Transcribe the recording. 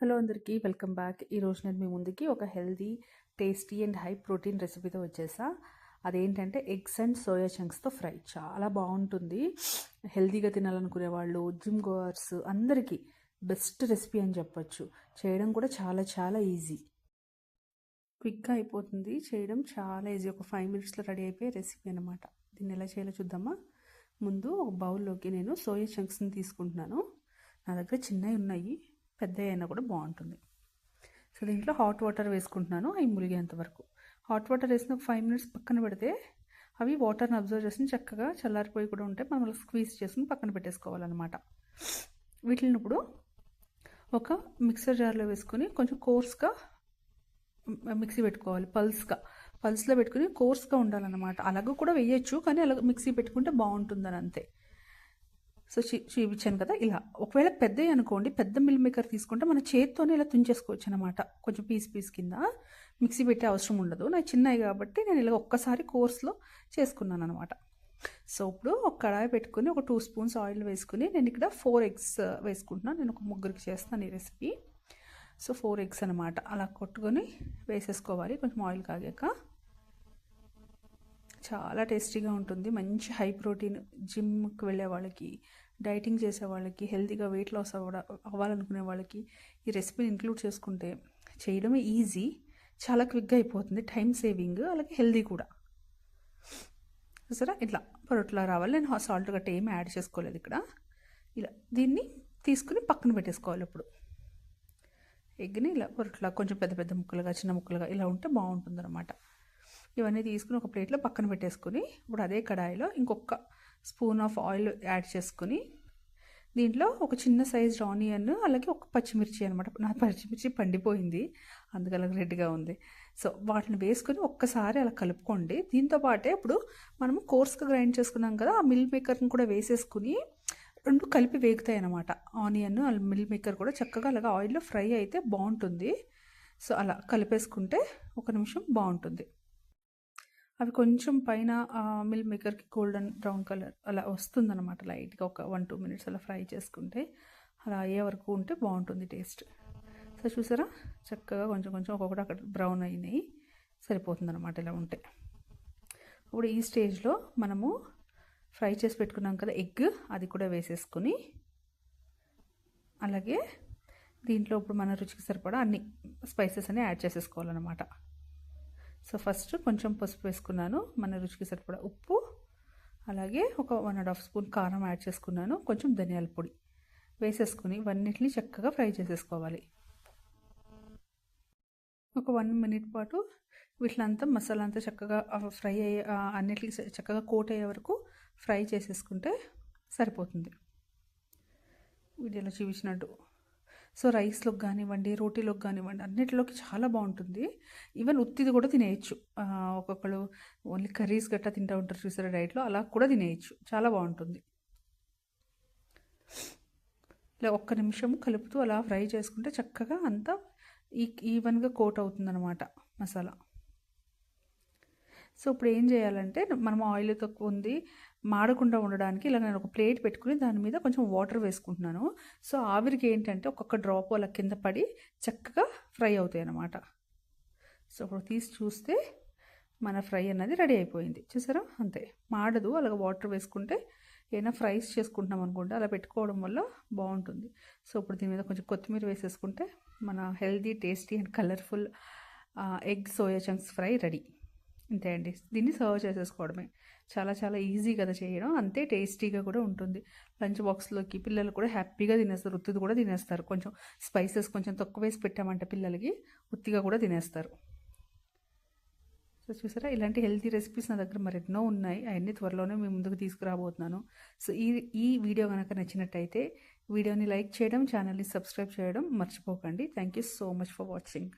Hello అందరికీ welcome back. ఈరోజు నేను మీ ముందుకి ఒక healthy tasty and high protein రెసిపీతో వచ్చేసా. అదేంటంటే ఎగ్స్ అండ్ సోయా చంక్స్తో ఫ్రై. చాలా బాగుంటుంది. హెల్దీగా తినాలనుకునే వాళ్ళు జిమ్ గోవర్స్ అందరికీ బెస్ట్ రెసిపీ అని చెప్పొచ్చు. చేయడం కూడా చాలా చాలా ఈజీ. క్విక్గా అయిపోతుంది. చేయడం చాలా ఈజీ. ఒక ఫైవ్ మినిట్స్లో రెడీ అయిపోయే రెసిపీ అనమాట దీన్ని ఎలా చేయాలో చూద్దామా? ముందు ఒక బౌల్లోకి నేను సోయా చంక్స్ని తీసుకుంటున్నాను. నా దగ్గర చిన్నవి ఉన్నాయి. పెద్ద అయినా కూడా బాగుంటుంది. సో దీంట్లో హాట్ వాటర్ వేసుకుంటున్నాను అవి ములిగేంత వరకు. హాట్ వాటర్ వేసిన ఒక ఫైవ్ మినిట్స్ పక్కన పెడితే అవి వాటర్ని అబ్జర్వ్ చేసి చక్కగా చల్లారిపోయి కూడా ఉంటే మనం స్క్వీజ్ చేసుకుని పక్కన పెట్టేసుకోవాలన్నమాట. వీటిని ఇప్పుడు ఒక మిక్సర్ జార్లో వేసుకొని కొంచెం కోర్స్గా మిక్సీ పెట్టుకోవాలి పల్స్గా. పల్స్లో పెట్టుకుని కోర్స్గా ఉండాలన్నమాట. అలాగ కూడా వేయచ్చు కానీ అలా మిక్సీ పెట్టుకుంటే బాగుంటుందని అంతే. సో చూపించాను కదా ఇలా. ఒకవేళ పెద్దవి అనుకోండి పెద్ద మిల్ మేకర్ తీసుకుంటే మన చేతితోనే ఇలా తుంచేసుకోవచ్చు అనమాట కొంచెం పీస్ పీస్ కింద. మిక్సీ పెట్టే అవసరం ఉండదు. నాకు చిన్నవి కాబట్టి నేను ఇలా ఒక్కసారి కోర్స్లో చేసుకున్నాను అనమాట సో ఇప్పుడు ఒక కడాయి పెట్టుకుని ఒక టూ స్పూన్స్ ఆయిల్ వేసుకుని నేను ఇక్కడ ఫోర్ ఎగ్స్ వేసుకుంటున్నాను నేను ఒక ముగ్గురికి చేస్తాను ఈ రెసిపీ. సో ఫోర్ ఎగ్స్ అనమాట అలా కొట్టుకొని వేసేసుకోవాలి. కొంచెం ఆయిల్ కాగాక. చాలా టేస్టీగా ఉంటుంది. మంచి హై ప్రోటీన్ జిమ్కి వెళ్ళే వాళ్ళకి డైటింగ్ చేసే వాళ్ళకి హెల్తీగా వెయిట్ లాస్ అవ్వడ అవ్వాలనుకునే వాళ్ళకి ఈ రెసిపీని ఇంక్లూడ్ చేసుకుంటే చేయడమే ఈజీ. చాలా క్విక్గా అయిపోతుంది. టైం సేవింగ్ అలాగే హెల్దీ కూడా. చూసారా ఇట్లా పొరట్లో రావాలి. నేను సాల్ట్ గట్ట ఏమి యాడ్ చేసుకోలేదు ఇక్కడ. ఇలా దీన్ని తీసుకుని పక్కన పెట్టేసుకోవాలి ఇప్పుడు. ఎగ్ని ఇలా పొరట్లా కొంచెం పెద్ద పెద్ద ముక్కలుగా చిన్న ముక్కలుగా ఇలా ఉంటే బాగుంటుంది అనమాట ఇవన్నీ తీసుకుని ఒక ప్లేట్లో పక్కన పెట్టేసుకుని ఇప్పుడు అదే కడాయిలో ఇంకొక స్పూన్ ఆఫ్ ఆయిల్ యాడ్ చేసుకుని దీంట్లో ఒక చిన్న సైజ్ ఆనియన్ అలాగే ఒక పచ్చిమిర్చి అనమాట నా పచ్చిమిర్చి పండిపోయింది అందుకలా రెడ్గా ఉంది. సో వాటిని వేసుకొని ఒక్కసారి అలా కలుపుకోండి. దీంతో పాటే ఇప్పుడు మనము కోర్స్గా గ్రైండ్ చేసుకున్నాం కదా ఆ మిల్ మేకర్ని కూడా వేసేసుకుని రెండు కలిపి వేగుతాయి అనమాట ఆనియన్ మిల్ మేకర్ కూడా చక్కగా అలాగా ఆయిల్లో ఫ్రై అయితే బాగుంటుంది. సో అలా కలిపేసుకుంటే ఒక నిమిషం బాగుంటుంది. అవి కొంచెం పైన మిల్ మేకర్కి గోల్డెన్ బ్రౌన్ కలర్ అలా వస్తుందన్నమాట లైట్గా ఒక వన్ టూ మినిట్స్ అలా ఫ్రై చేసుకుంటే. అలా అయ్యే వరకు ఉంటే బాగుంటుంది టేస్ట్. సో చూసారా? చక్కగా కొంచెం కొంచెం ఒక్కొక్కటి అక్కడ బ్రౌన్ అయినాయి. సరిపోతుంది అనమాట ఇలా ఉంటే. ఇప్పుడు ఈ స్టేజ్లో మనము ఫ్రై చేసి పెట్టుకున్నాం కదా ఎగ్ అది కూడా వేసేసుకొని అలాగే దీంట్లో ఇప్పుడు మన రుచికి సరిపడా అన్ని స్పైసెస్ అన్ని యాడ్ చేసేసుకోవాలన్నమాట. సో ఫస్ట్ కొంచెం పసుపు వేసుకున్నాను. మన రుచికి సరిపడా ఉప్పు అలాగే ఒక వన్ అండ్ హాఫ్ స్పూన్ కారం యాడ్ చేసుకున్నాను. కొంచెం ధనియాల పొడి వేసేసుకుని ఇవన్నిటిని చక్కగా ఫ్రై చేసేసుకోవాలి. ఒక వన్ మినిట్ పాటు వీటిలంతా మసాలా అంతా చక్కగా ఫ్రై అయ్యే అన్నిటికి చక్కగా కోట్ అయ్యే వరకు ఫ్రై చేసేసుకుంటే సరిపోతుంది. వీడియోలో చూపించినట్టు సో రైస్లోకి కానివ్వండి రోటీలోకి కానివ్వండి అన్నిటిలోకి చాలా బాగుంటుంది. ఈవెన్ ఉత్తిది కూడా తినేయచ్చు. ఒక్కొక్కరు ఓన్లీ కర్రీస్ గట్టా తింటూ ఉంటారు చూసారా డైట్లో అలా కూడా తినేయచ్చు. చాలా బాగుంటుంది. ఇలా ఒక్క నిమిషం కలుపుతూ అలా ఫ్రై చేసుకుంటే చక్కగా అంతా ఈ ఈవెన్గా కోట్ అవుతుందన్నమాట మసాలా. సో ఇప్పుడు ఏం చేయాలంటే మనం ఆయిల్ తక్కువ ఉంది మాడకుండా ఉండడానికి ఇలా నేను ఒక ప్లేట్ పెట్టుకుని దాని మీద కొంచెం వాటర్ వేసుకుంటున్నాను. సో ఆవిరికి ఏంటంటే ఒక్కొక్క డ్రాప్ అలా కింద పడి చక్కగా ఫ్రై అవుతాయి అన్నమాట సో ఇప్పుడు తీసి చూస్తే మన ఫ్రై అన్నది రెడీ అయిపోయింది. చూసారా? అంతే. మాడదు అలాగ వాటర్ వేసుకుంటే ఏదైనా ఫ్రైస్ చేసుకుంటున్నాం అనుకుంటే అలా పెట్టుకోవడం వల్ల బాగుంటుంది. సో ఇప్పుడు దీని మీద కొంచెం కొత్తిమీర వేసేసుకుంటే మన healthy tasty and colourful egg soya chunks fry ready. అంతే అండి. దీన్ని సర్వ్ చేసేసుకోవడమే. చాలా చాలా ఈజీ కదా చేయడం. అంతే టేస్టీగా కూడా ఉంటుంది. లంచ్ బాక్స్లోకి పిల్లలు కూడా హ్యాపీగా తినేస్తారు. ఉత్తిది కూడా తినేస్తారు. కొంచెం స్పైసెస్ కొంచెం తక్కువ వేసి పెట్టామంటే పిల్లలకి ఉత్తిగా కూడా తినేస్తారు. సో చూసారా? ఇలాంటి హెల్తీ రెసిపీస్ నా దగ్గర మరి ఎన్నో ఉన్నాయి. అవన్నీ త్వరలోనే మీ ముందుకు తీసుకురాబోతున్నాను. సో ఈ ఈ వీడియో కనుక నచ్చినట్టయితే వీడియోని లైక్ చేయడం ఛానల్ని సబ్స్క్రైబ్ చేయడం మర్చిపోకండి. Thank you so much for watching.